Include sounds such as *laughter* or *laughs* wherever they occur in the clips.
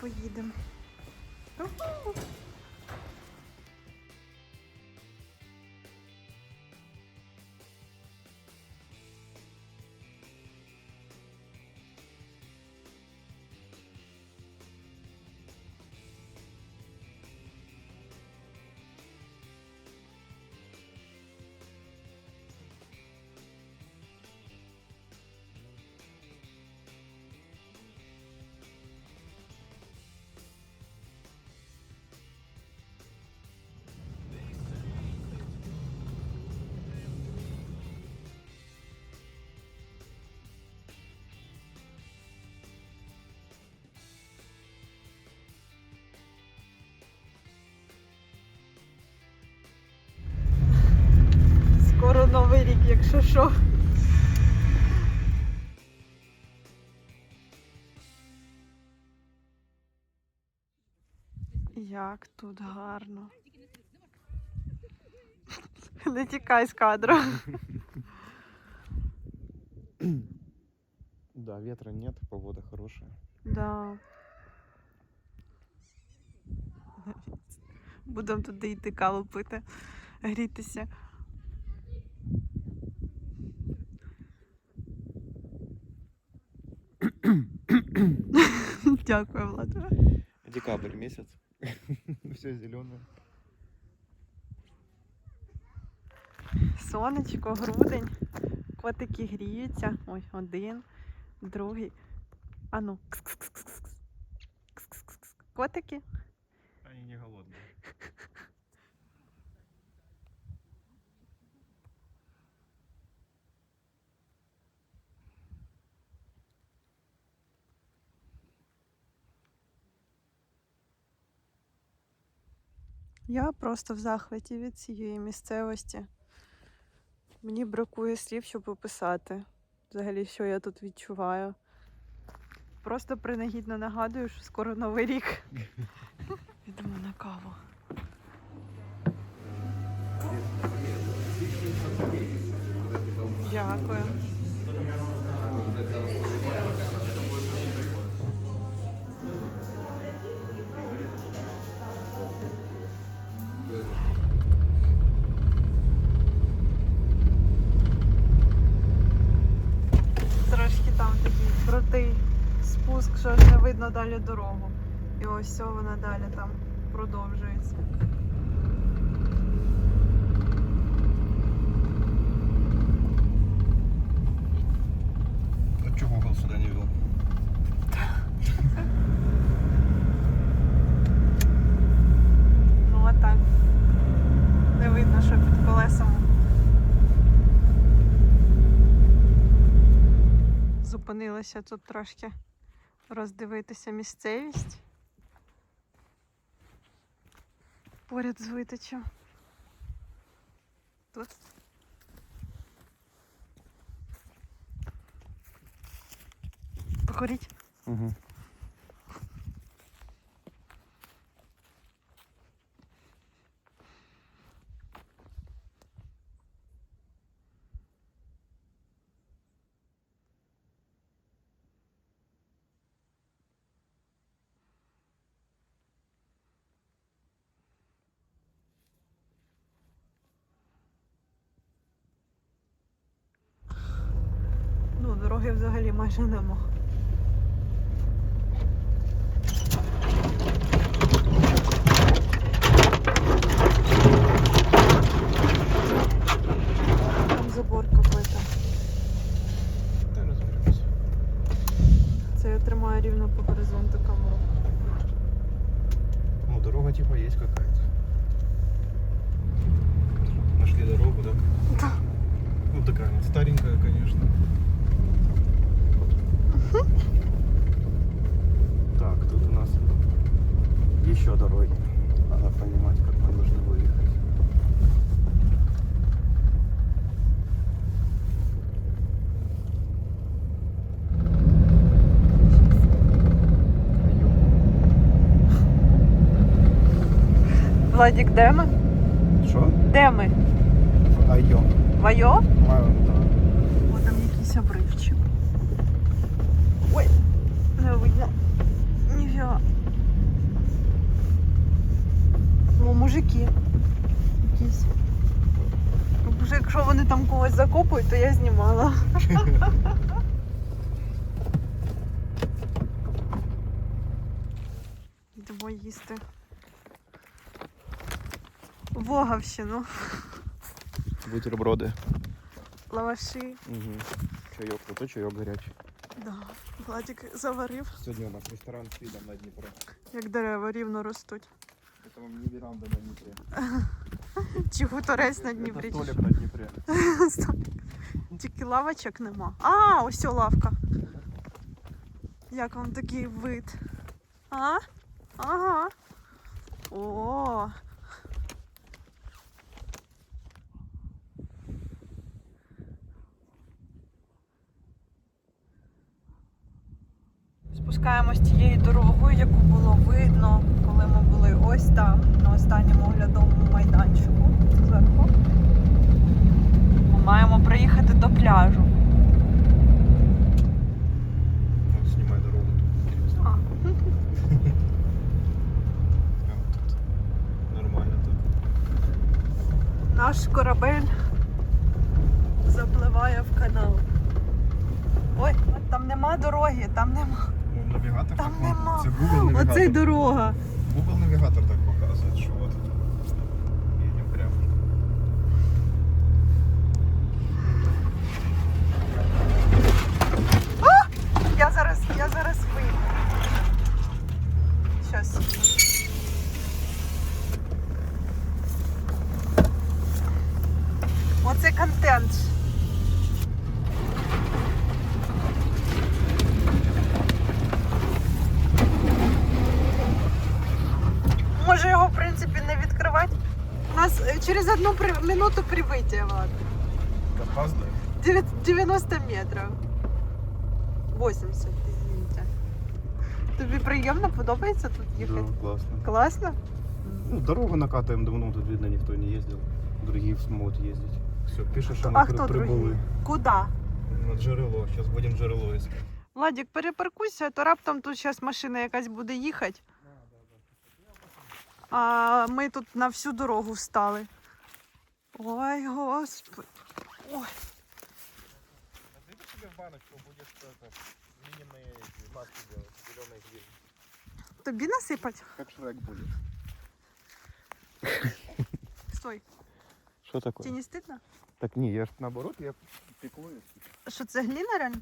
поїдемо. Новий рік, якщо що. Як тут гарно. *laughs* Не тікай з кадру. *clears throat* Да, ветра нет, погода хорошая. Да. Будемо туди йти каву пити, грітися. Дякую, Влад. Декабрь місяць. Все зелене. Сонечко, грудень, котики гріються. Ой, один, другий. Ану. кс-кс-кс-кс-кс. Кс-кс-кс-кс. Котики. Они не голодные. Я просто в захваті від цієї місцевості. Мені бракує слів, щоб описати взагалі, що я тут відчуваю. Просто принагідно нагадую, що скоро новий рік. *laughs* Йдемо на каву. Дякую. Видно далі дорогу. І ось все вона далі там продовжується. А чего угол сюда не вел? Ну отак. Не видно, що під колесом. Зупинилася тут трошки роздивитися місцевість. Поряд з витичем. Тут. Покуріть. Угу. Дороги взагалі майже нема. Там забор какой-то. Да, разберемся. Це я тримаю рівно по горизонту камеру. Ну, дорога типа есть какая-то. Нашли дорогу, так? Да. Ну, такая она старенькая, конечно. Так, тут у нас еще дороги. Надо понимать, как мы должны выехать. Владік, де ми? Що? Де ми? Айо. Вайо? Маю, так. О, там якийсь обривчик. Такі. Якісь. Що якщо вони там когось закопують, то я знімала. *laughs* Йдемо їсти. Воговщину, Бутерброди. лаваші. Угу. Чайок, то чайок гарячий. Да. Владик заварив, Сьогодні у нас ресторан з видом на Дніпро. як дерева рівно ростуть. Це вам не веранда на Дніпрі. Чи торець на Дніпрі. Это столик на Дніпрі. *laughs* Тільки лавочок нема. А, ось о, лавка. Як вам такий вид? А? Ага. О. Спускаємось тією дорогою, яку було видно, коли ми були ось там, на останньому оглядовому майданчику зверху. Ми маємо приїхати до пляжу. Знімай дорогу тут. А, тут. Нормально тут. наш корабель запливає в канал. Ой, там нема дороги, там нема. Ну, навігатор Там так, нема. Це Google навігатор. Оце й дорога. Google навігатор так показує, що от. Їдемо прямо. Я зараз, я зараз вийду. Щас. Оце контент. Може його, в принципі, не відкривати. У нас е, через одну при... минуту прибиття, Влад. Опаздує? Девят- 90 метрів. 80, извините. Тобі приємно подобається тут їхати? Да, класно. Класно? Ну, дорогу накатываем давно, тут видно, никто не ездил. Другие смогут ездить. Все, пишешь, что А мы хто прибыли. другий? Куда? На джерело. Сейчас будем джерело искать. Владик, перепаркуйся, а то раптом тут зараз машина якась буде їхати. А ми тут на всю дорогу встали. Ой, господи. Ой. Насыпь себе в баночку, будешь это, змеиные эти маски делать, зеленые грибы. Тобі насипать? Как Шрек будет. Стой, Что такое? тебе не стидно? Так не, я ж наоборот, я пеклую. Що це гліна реально?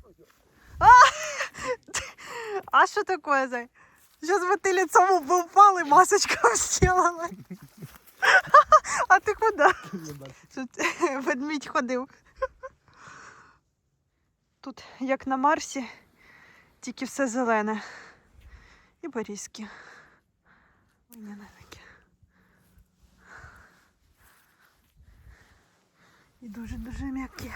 А, *laughs* а що таке, зай? Зараз би ти лицом би упал і масочку *laughs* зробила. А ти куди? Тут *laughs* ведмідь ходив. Тут, як на Марсі, тільки все зелене. І. Виняники. І дуже-дуже м'які.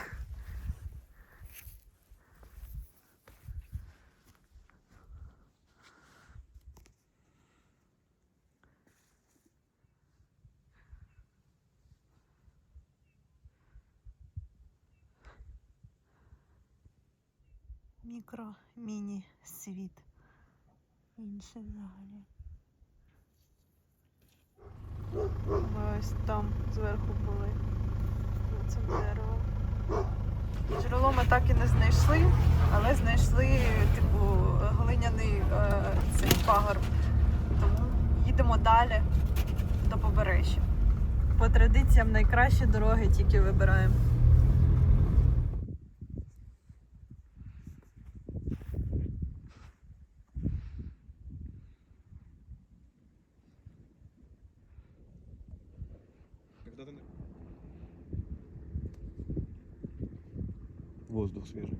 Мікро, міні світ. Інше взагалі. Ось там зверху були. За цим. Джерело ми так і не знайшли, але знайшли типу глиняний е, цей пагорб. Тому їдемо далі до побережжя. По традиціям найкращі дороги тільки вибираємо. Воздух свежий.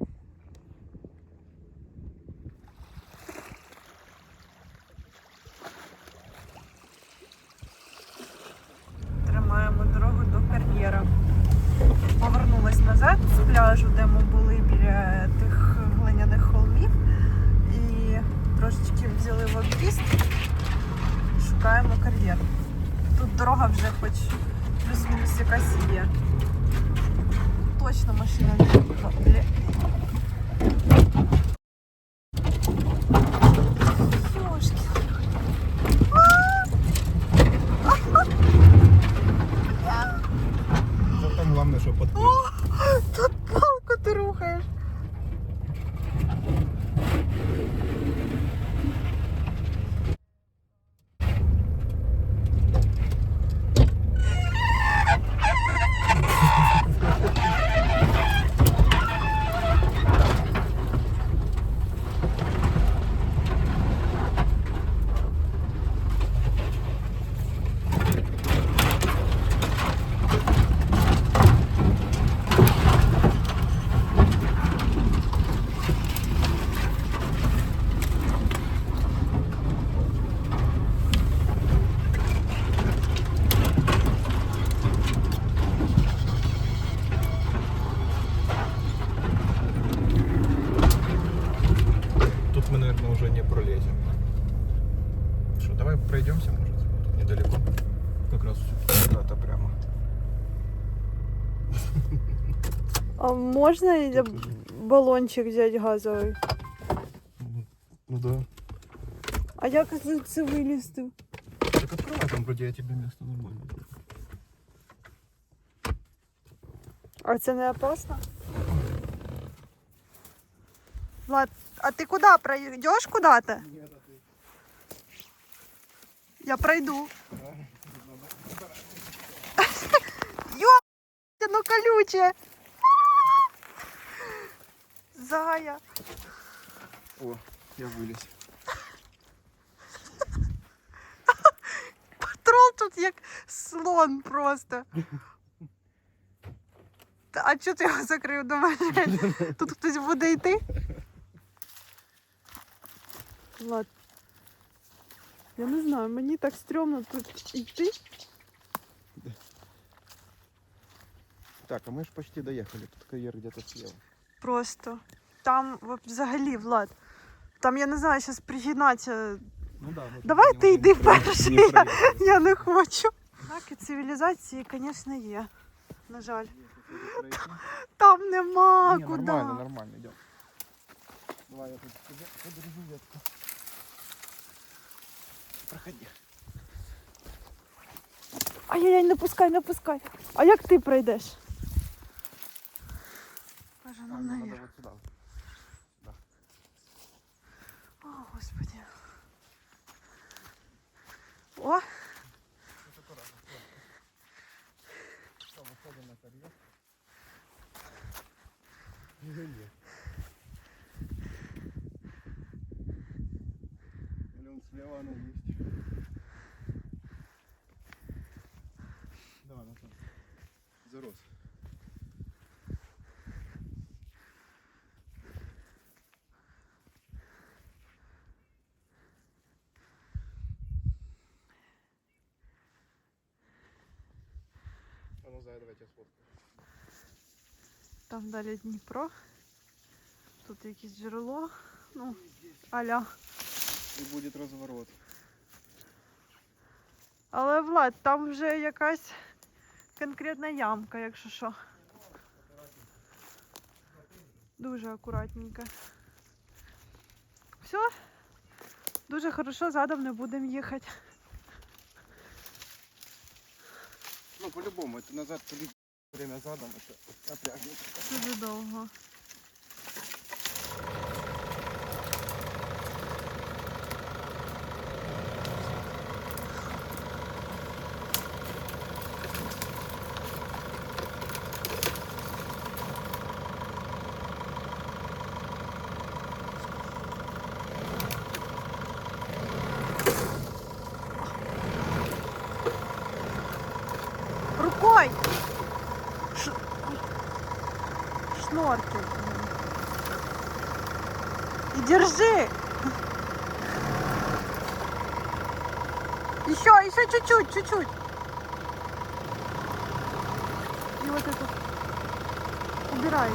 Тримаємо дорогу до кар'єра. Повернулась назад з пляжу, де ми були біля тих глиняних холмів. І трошечки взяли в об'їзд. Шукаємо кар'єр. Тут дорога вже хоч плюс-мінус якась є точно машина не їхала. Там главное, что подпись. А можна я Тут уже. балончик взяти газовий? Ну, Ну да. А як це- це вилізти? Так открывай, там вроде я тебе место нормально. А це не опасно? Влад, а ти куди пройдеш куди-то? Я пройду. Йо, *laughs* ну колюче. Зая. О, я вылез. Патрол тут як слон просто. Та, А чого ти його закрив? Думаєш, *laughs* тут хтось буде йти? Влад. Я не знаю, мені так стрьомно тут йти. Так, а мы же почти доехали. Тут карьер где-то слева. Просто. Там взагалі, Влад. Там я не знаю, зараз пригинатися. Ну да. мы Давай ти йди перший, я- Я не хочу. Знаки цивілізації, звісно, є. На жаль. Там нема Не, куди. нормально, нормально, идем. Давай я тут подержу ветку. Проходи. Ай-яй-яй, не пускай, не пускай. А як ти пройдеш? А, ну надо наверх. вот сюда. О, господи. О, Что, выходим на карьер? Или? Или он слева, она есть? Давай, Натан. Зарос. А Зая, давайте сфоткаю. там далі Дніпро. Тут якесь джерело. Ну, аля. И будет разворот. Але Влад, там вже якась конкретна ямка, якщо що. Дуже акуратненько. Все. Дуже хорошо, задом не будемо їхати. Ну, по-любому, это назад время задом, это напряжно. Дуже довго. Держи! Еще, еще чуть-чуть, чуть-чуть. И вот это убирай.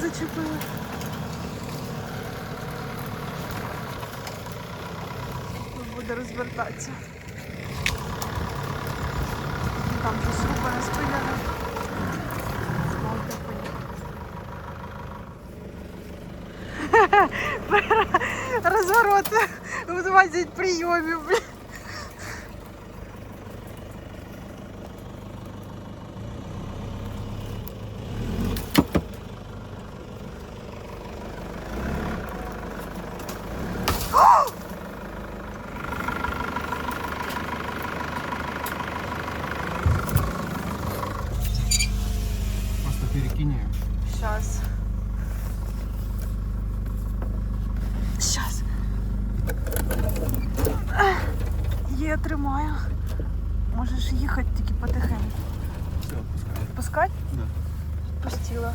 Зачепила. Тут буде розвертатися. Там щось спиляне. Смалка поїхала. Розворот. В 20 прийомів, перекинь ее. Сейчас. Сейчас. Є, тримаю. Можеш їхати тільки потихеньку. Все, пускай. Пускать? Да. Отпустила.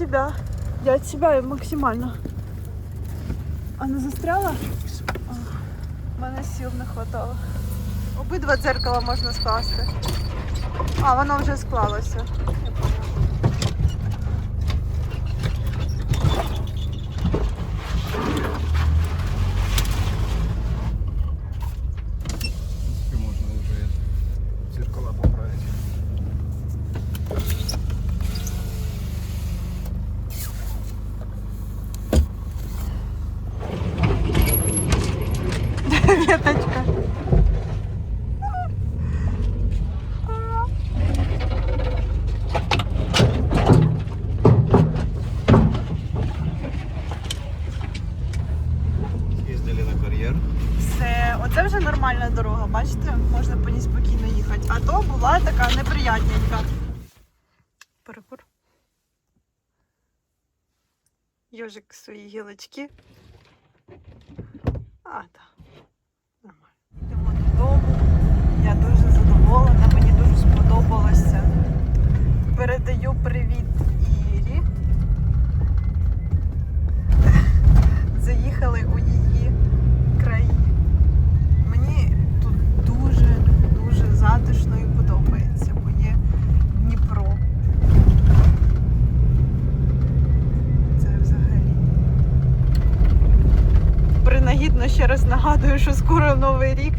Я від себе. Я от себя максимально. Она застряла? Мене сил не хватало. Обидва дзеркала можна скласти. А, воно вже склалося. Я Веточка. Ездили на карьер. Все, оце вже нормальна дорога, бачите? Можна по ній спокійно їхати. А то була така неприятненька. Перекур. Йожик свої гілочки. А, так. Додому. Я дуже задоволена, мені дуже сподобалося. Передаю привіт Ірі. Заїхали у її краї. Мені тут дуже дуже затишно і подобається, бо є Дніпро. Це взагалі. Принагідно ще раз нагадую, що скоро Новий рік.